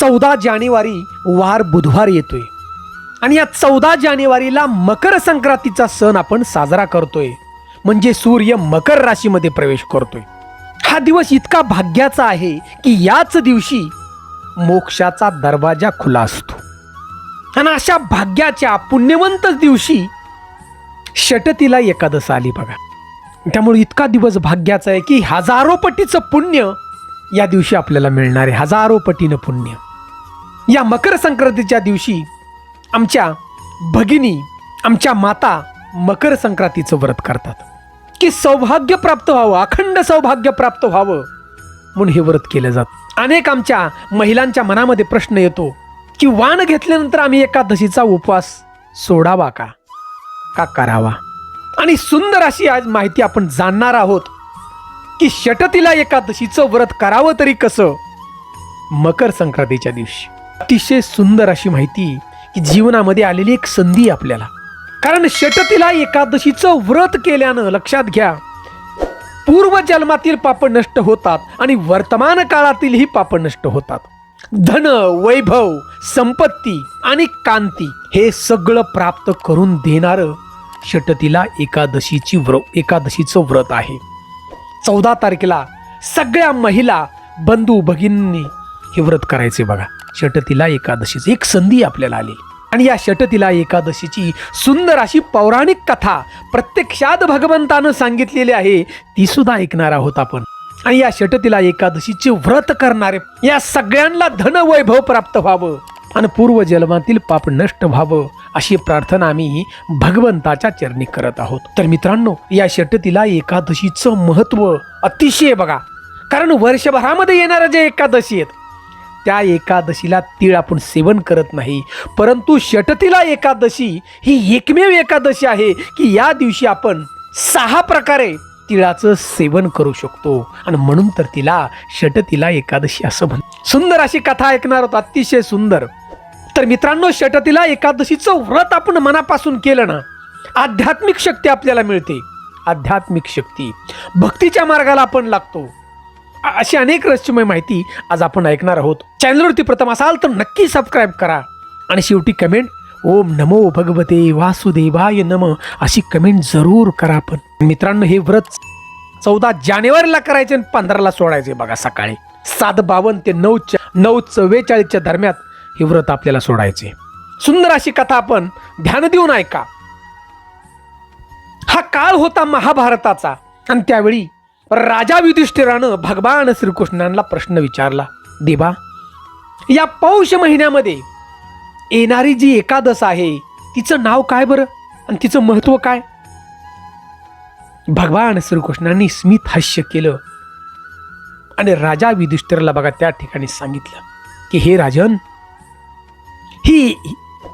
चौदा जानेवारी वार बुधवार येतोय. आणि या चौदा जानेवारीला मकर संक्रांतीचा सण आपण साजरा करतोय. म्हणजे सूर्य मकर राशीमध्ये प्रवेश करतोय. हा दिवस इतका भाग्याचा आहे की याच दिवशी मोक्षाचा दरवाजा खुला असतो. आणि अशा भाग्याच्या पुण्यवंत दिवशी षटतीला एकादश आली बघा. त्यामुळे इतका दिवस भाग्याचा आहे की हजारो पटीचं पुण्य या दिवशी आपल्याला मिळणार आहे. हजारो पटीनं पुण्य. या मकर संक्रांतीच्या दिवशी आमच्या भगिनी आमच्या माता मकर संक्रांतीचं व्रत करतात. की सौभाग्य प्राप्त व्हावं अखंड सौभाग्य प्राप्त व्हावं म्हणून हे व्रत केलं जात. अनेक आमच्या महिलांच्या मनामध्ये प्रश्न येतो की वाण घेतल्यानंतर आम्ही एकादशीचा उपवास सोडावा का? का करावा? आणि सुंदर अशी आज माहिती आपण जाणणार आहोत की षटतीला एकादशीचं व्रत करावं तरी कसं मकर संक्रांतीच्या दिवशी? अतिशय सुंदर अशी माहिती की जीवनामध्ये आलेली एक संधी आपल्याला. कारण षटतीला एकादशीचं व्रत केल्यानं लक्षात घ्या पूर्व जन्मातील पाप नष्ट होतात आणि वर्तमान काळातीलही पाप नष्ट होतात. धन वैभव संपत्ती आणि कांती हे सगळं प्राप्त करून देणारं षटतीला एकादशीची व्र एकादशीचं व्रत आहे. चौदा तारखेला सगळ्या महिला बंधू भगिनींनी हे व्रत करायचे बघा. षटतीला एकादशीची. एक संधी आपल्याला आली. आणि या षटतीला एकादशीची सुंदर अशी पौराणिक कथा प्रत्यक्षात भगवंतानं सांगितलेली आहे ती सुद्धा ऐकणार आहोत आपण. आणि या षटतीला एकादशीचे व्रत करणारे या सगळ्यांना धन वैभव प्राप्त व्हावं आणि पूर्व जन्मातील पाप नष्ट व्हावं अशी प्रार्थना आम्ही भगवंताच्या चरणी करत आहोत. तर मित्रांनो या षटतीला एकादशीचं महत्त्व अतिशय बघा. कारण वर्षभरामध्ये येणाऱ्या जे एकादशी आहेत त्या एकादशीला तीळ आपण सेवन करत नाही. परंतु षटतीला एकादशी ही एकमेव एकादशी आहे की या दिवशी आपण सहा प्रकारे तिळाचं सेवन करू शकतो. आणि म्हणून तर तिला षटतीला एकादशी असं म्हण सुंदर अशी कथा ऐकणार होत अतिशय सुंदर. तर मित्रांनो षटतीला एकादशीचं व्रत आपण मनापासून केलं ना आध्यात्मिक शक्ती आपल्याला मिळते. आध्यात्मिक शक्ती. भक्तीच्या मार्गाला आपण लागतो. अशी अनेक रहस्यमय माहिती आज आपण ऐकणार आहोत. चॅनलवरती प्रथम असाल तर नक्की सबस्क्राईब करा. आणि शेवटी कमेंट ओम नमो भगवते वासुदेवाय नम अशी कमेंट जरूर करा आपण मित्रांनो हे व्रत चौदा जानेवारीला करायचे आणि पंधराला सोडायचे बघा सकाळी. सात बावन्न ते नऊ च- नऊ चव्वेचाळीसच्या दरम्यान हे व्रत आपल्याला सोडायचे. सुंदर अशी कथा आपण ध्यान देऊन ऐका. हा काळ होता महाभारताचा. आणि त्यावेळी राजा युधिष्ठिरानं भगवान श्रीकृष्णांना प्रश्न विचारला देवा या पौष महिन्यामध्ये येणारी जी एकादश आहे तिचं नाव काय बरं? आणि तिचं महत्त्व काय? भगवान श्रीकृष्णांनी स्मित हास्य केलं आणि राजा युधिष्ठिराला बघा त्या ठिकाणी सांगितलं की हे राजन ही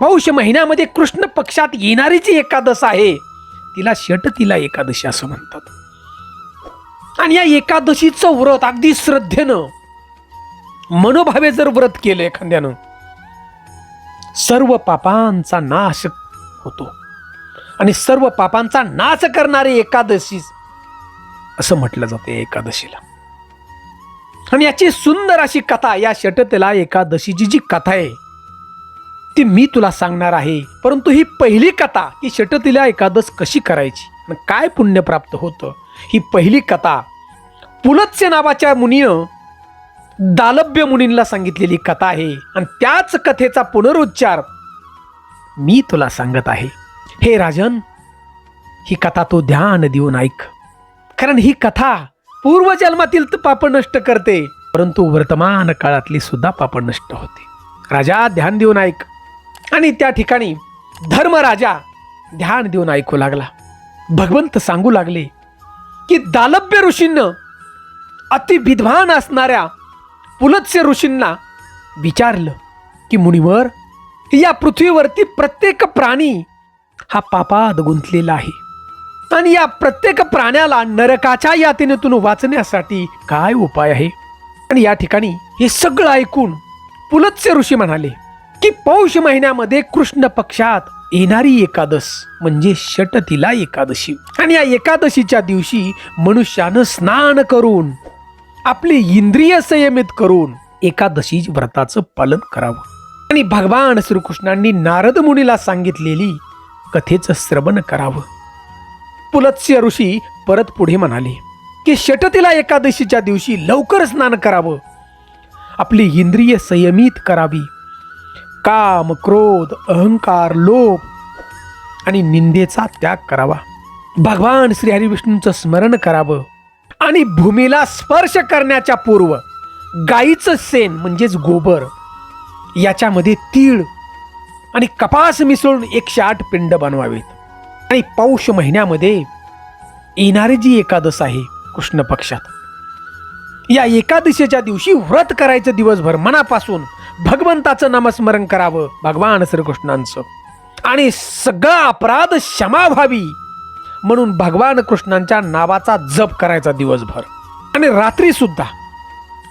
पौष महिन्यामध्ये कृष्ण पक्षात येणारी जी एकादश आहे तिला षट तिला एकादशी असं म्हणतात. आणि या एकादशीचं व्रत अगदी श्रद्धेनं मनोभावे जर व्रत केलं एखाद्यानं सर्व पापांचा नाश होतो. आणि सर्व पापांचा नाश करणारी एकादशी असं म्हटलं जाते एकादशीला. आणि याची सुंदर अशी कथा या षटतेला एकादशीची जी कथा आहे ती मी तुला सांगणार आहे. परंतु ही पहिली कथा की षटतीला एकादश कशी करायची? आणि काय पुण्य प्राप्त होतं? ही पहिली कथा पुलत्स्य नावाच्या मुनीनं दालभ्य मुनींना सांगितलेली कथा आहे. आणि त्याच कथेचा पुनरुच्चार मी तुला सांगत आहे. हे राजन ही कथा तो ध्यान देऊन ऐक. कारण ही कथा पूर्वजन्मातील तर नष्ट करते परंतु वर्तमान काळातली सुद्धा पापड नष्ट होते. राजा ध्यान देऊन ऐक. आणि त्या ठिकाणी धर्मराजा ध्यान देऊन ऐकू लागला. भगवंत सांगू लागले की दालभ्य ऋषींनं अति विद्वान असणाऱ्या पुलत्स्य ऋषींना विचारलं की मुनिवर या पृथ्वीवरती प्रत्येक प्राणी हा पापात गुंतलेला आहे. आणि या प्रत्येक प्राण्याला नरकाच्या यातनेतून वाचण्यासाठी काय उपाय आहे? आणि या ठिकाणी हे सगळं ऐकून पुलत्स्य ऋषी म्हणाले की पौष महिन्यामध्ये कृष्ण पक्षात येणारी एकादश म्हणजे षटतीला एकादशी. आणि या एकादशीच्या दिवशी मनुष्यानं स्नान करून आपले इंद्रिय संयमित करून एकादशी व्रताचं पालन करावं. आणि भगवान श्रीकृष्णांनी नारद मुनीला सांगितलेली कथेचं श्रवण करावं. पुलत्स्य ऋषी परत पुढे म्हणाले की षटतीला एकादशीच्या दिवशी लवकर स्नान करावं. आपली इंद्रिय संयमित करावी. काम क्रोध अहंकार लोभ आणि निंदेचा त्याग करावा. भगवान श्री हरिविष्णूंचं स्मरण करावं. आणि भूमीला स्पर्श करण्याच्या पूर्व गाईचं सेन म्हणजेच गोबर याच्यामध्ये तीळ आणि कपास मिसळून एकशे आठ पिंड बनवावेत. आणि पौष महिन्यामध्ये येणारी जी एकादश आहे कृष्ण पक्षात या एकादशीच्या दिवशी व्रत करायचं दिवसभर मनापासून भगवंताचं नामस्मरण करावं भगवान श्रीकृष्णांचं. आणि सगळा अपराध क्षमा व्हावी म्हणून भगवान कृष्णांच्या नावाचा जप करायचा दिवसभर. आणि रात्री सुद्धा.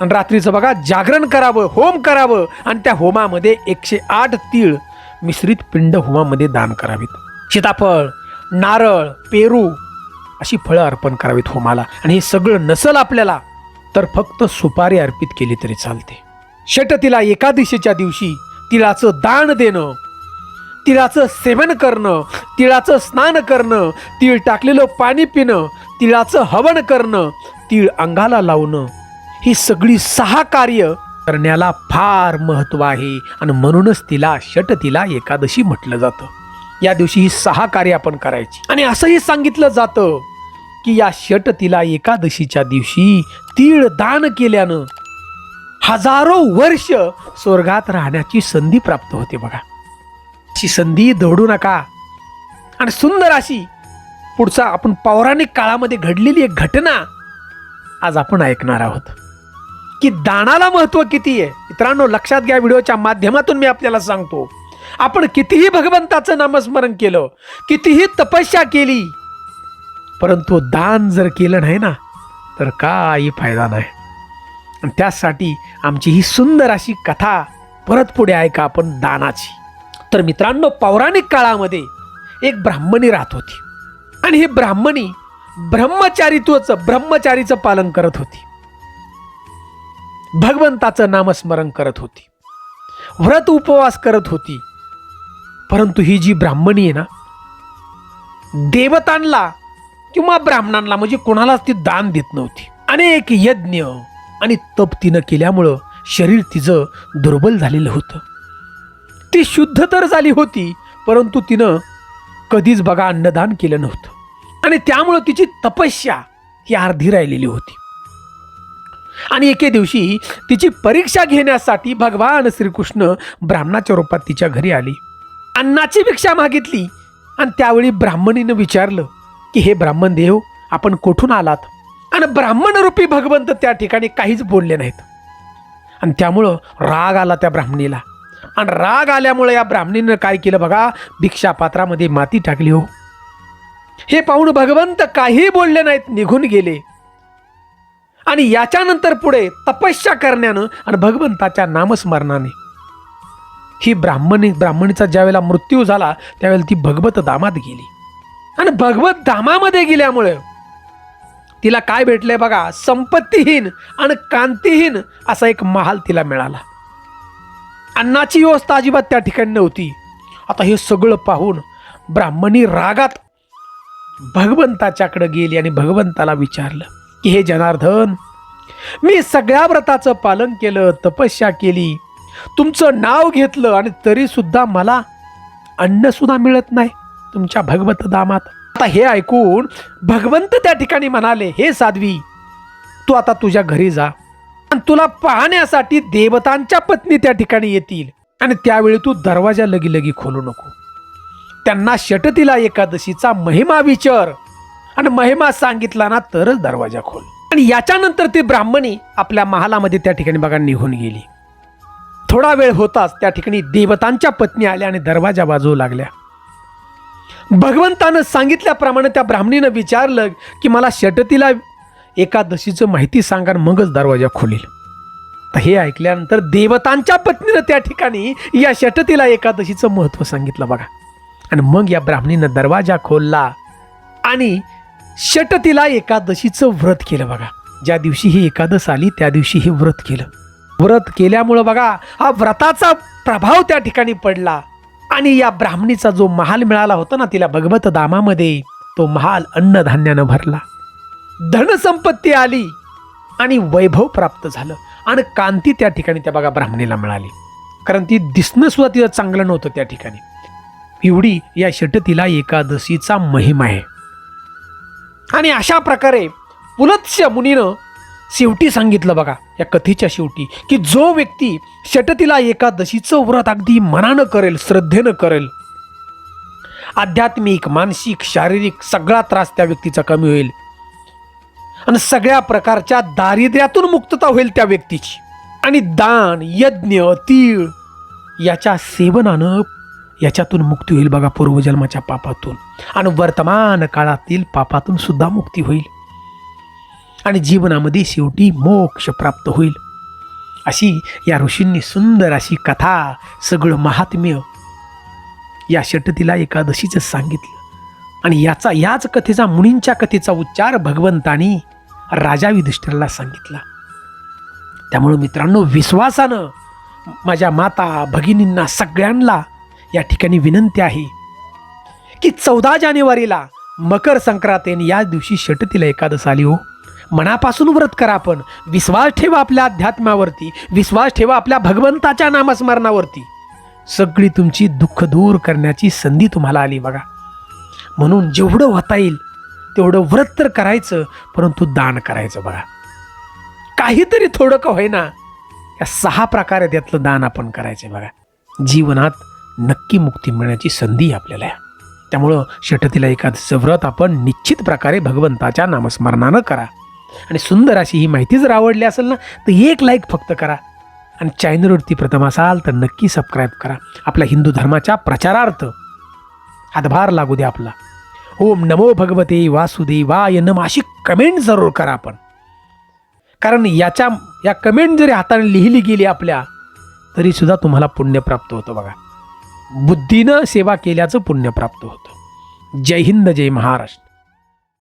आणि रात्रीचं बघा जागरण करावं होम करावं आणि त्या होमामध्ये एकशे आठ तीळ मिश्रित पिंड होमामध्ये दान करावीत. सीताफळ नारळ पेरू अशी फळं अर्पण करावीत होमाला. आणि हे सगळं नसल आपल्याला तर फक्त सुपारी अर्पित केली तरी चालते. षटतीला एकादशीच्या दिवशी तिळाचं दान देणं तिळाचं सेवन करणं तिळाचं स्नान करणं तिळ टाकलेलं पाणी पिणं तिळाचं हवन करणं तिळ अंगाला लावणं ही सगळी सहा कार्य करण्याला फार महत्त्व आहे. आणि म्हणूनच तिला षटतीला एकादशी म्हटलं जातं. या दिवशी ही सहा कार्य आपण करायची. आणि असंही सांगितलं जातं की या षटतीला एकादशीच्या दिवशी तीळ दान केल्यानं हजारो वर्ष स्वर्गात राहण्याची संधी प्राप्त होते बघा. ची संधी दौडू नका. आणि सुंदर अशी पुढचा आपण पौराणिक काळामध्ये घडलेली एक घटना आज आपण ऐकणार आहोत. की दानाला महत्त्व किती आहे? मित्रांनो लक्षात घ्या व्हिडिओच्या माध्यमातून मी आपल्याला सांगतो. आपण कितीही भगवंताचं नामस्मरण केलं कितीही तपस्या केली परंतु दान जर केलं नाही ना तर काही फायदा नाही. आणि त्यासाठी आमची ही सुंदर अशी कथा परत पुढे ऐका आपण दानाची. तर मित्रांनो पौराणिक काळामध्ये एक ब्राह्मणी राहत होती. आणि ही ब्राह्मणी ब्रह्मचारित्वचं ब्रह्मचारीचं पालन करत होती. भगवंताचं नामस्मरण करत होती. व्रत उपवास करत होती. परंतु ही जी ब्राह्मणी आहे ना देवतांना किंवा ब्राह्मणांना म्हणजे कोणालाच ती दान देत नव्हती. अनेक यज्ञ आणि तप तिनं केल्यामुळं शरीर तिचं दुर्बल झालेलं होतं. ती शुद्ध तर झाली होती परंतु तिनं कधीच बघा अन्नदान केलं नव्हतं. आणि त्यामुळं तिची तपस्या ही अर्धी राहिलेली होती. आणि एके दिवशी तिची परीक्षा घेण्यासाठी भगवान श्रीकृष्ण ब्राह्मणाच्या रूपात तिच्या घरी आली. अन्नाची भिक्षा मागितली आणि त्यावेळी ब्राह्मणीनं विचारलं की हे ब्राह्मण देव आपण कुठून आलात? आणि ब्राह्मणरूपी भगवंत त्या ठिकाणी काहीच बोलले नाहीत. आणि त्यामुळं राग आला त्या ब्राह्मणीला. आणि राग आल्यामुळे या ब्राह्मणीनं काय केलं बघा? भिक्षापात्रामध्ये माती टाकली हो. हे पाहून भगवंत काही बोलले नाहीत निघून गेले. आणि याच्यानंतर पुढे तपस्या करण्यानं आणि भगवंताच्या नामस्मरणाने. ही ब्राह्मणी ब्राह्मणीचा ज्यावेळेला मृत्यू झाला त्यावेळेला ती भगवत धामात गेली. आणि भगवत धामामध्ये गेल्यामुळे तिला काय भेटलंय बघा? संपत्तीहीन आणि कांतीहीन असा एक महाल तिला मिळाला. अन्नाची व्यवस्था अजिबात त्या ठिकाणी नव्हती. आता हे सगळं पाहून ब्राह्मणी रागात भगवंताच्याकडे गेली आणि भगवंताला विचारलं की हे जनार्दन मी सगळ्या व्रताचं पालन केलं तपस्या केली. तुमचं नाव घेतलं आणि तरीसुद्धा मला अन्नसुद्धा मिळत नाही तुमच्या भगवत दामात. आता हे ऐकून भगवंत त्या ठिकाणी म्हणाले हे साध्वी तू आता तुझ्या घरी जा. तुला पाहण्यासाठी देवतांच्या पत्नी त्या ठिकाणी येतील. आणि त्यावेळी तू दरवाजा लगी लगी खोलू नको. त्यांना षटतीला एकादशीचा महिमा विचार. आणि महिमा सांगितला ना तरच दरवाजा खोल. आणि याच्यानंतर ती ब्राह्मणी आपल्या महालामध्ये त्या ठिकाणी बघा निघून गेली. थोडा वेळ होताच त्या ठिकाणी देवतांच्या पत्नी आल्या आणि दरवाजा बाजू लागल्या. भगवंतानं सांगितल्याप्रमाणे त्या ब्राह्मणीनं विचारलं की मला षटतीला एकादशीचं माहिती सांगा मगच दरवाजा खोलील. तर हे ऐकल्यानंतर देवतांच्या पत्नीनं त्या ठिकाणी या षटतीला एकादशीचं महत्त्व सांगितलं बघा. आणि मग या ब्राह्मणीनं दरवाजा खोलला आणि षटतीला एकादशीचं व्रत केलं बघा. ज्या दिवशी ही एकादश आली त्या दिवशी हे व्रत केलं. व्रत केल्यामुळं बघा हा व्रताचा प्रभाव त्या ठिकाणी पडला. आणि या ब्राह्मणीचा जो महाल मिळाला होता ना तिला भगवत दामामध्ये तो महाल अन्नधान्यानं भरला. धनसंपत्ती आली आणि वैभव प्राप्त झालं. आणि कांती त्या ठिकाणी त्या बघा ब्राह्मणीला मिळाली. कारण ती दिसणं सुद्धा तिचं चांगलं नव्हतं त्या ठिकाणी. एवढी या षटतीला एकादशीचा महिमा आहे. आणि अशा प्रकारे पुलत्स्य मुनीनं शेवटी सांगितलं बघा या कथेच्या शेवटी की जो व्यक्ती षटतीला एकादशीचं व्रत अगदी मनानं करेल श्रद्धेनं करेल आध्यात्मिक मानसिक शारीरिक सगळा त्रास त्या व्यक्तीचा कमी होईल आणि सगळ्या प्रकारच्या दारिद्र्यातून मुक्तता होईल त्या व्यक्तीची. आणि दान यज्ञ तीळ याच्या सेवनानं याच्यातून मुक्ती होईल बघा पूर्वजन्माच्या पापातून. आणि वर्तमान काळातील पापातून सुद्धा मुक्ती होईल. आणि जीवनामध्ये शेवटी मोक्ष प्राप्त होईल. अशी या ऋषींनी सुंदर अशी कथा सगळं महात्म्य या षटतीला एकादशीचं सांगितलं. आणि याचा याच कथेचा मुनींच्या कथेचा उच्चार भगवंतानी राजा युधिष्ठिराला सांगितला. त्यामुळं मित्रांनो विश्वासानं माझ्या माता भगिनींना सगळ्यांना या ठिकाणी विनंती आहे की चौदा जानेवारीला मकर संक्रांतीने या दिवशी षटतीला एकादश आली हो. मनापासून व्रत करा आपण विश्वास ठेवा आपल्या अध्यात्मावरती. विश्वास ठेवा आपल्या भगवंताच्या नामस्मरणावरती. सगळी तुमची दुःख दूर करण्याची संधी तुम्हाला आली बघा. म्हणून जेवढं होता येईल तेवढं व्रत तर करायचं परंतु दान करायचं बघा. काहीतरी थोडं का होईना. या सहा प्रकारे त्यातलं दान आपण करायचं बघा. जीवनात नक्की मुक्ती मिळण्याची संधी आपल्याला आहे त्यामुळं षटतीला एकादशीचं व्रत आपण निश्चित प्रकारे भगवंताच्या नामस्मरणानं करा. आणि सुंदर अशी ही माहिती जर आवडली असेल ना तर एक लाईक फक्त करा. आणि चॅनलवरती प्रथम असाल तर नक्की सबस्क्राईब करा. आपल्या हिंदू धर्माच्या प्रचारार्थ हातभार लागू द्या आपला. ओम नमो भगवते वासुदेवाय नम अशी कमेंट जरूर करा आपण कारण याच्या या कमेंट जरी हाताने लिहिली गेली आपल्या तरीसुद्धा तुम्हाला पुण्य प्राप्त होतं बघा. बुद्धीनं सेवा केल्याचं पुण्य प्राप्त होतं. जय हिंद जय महाराष्ट्र.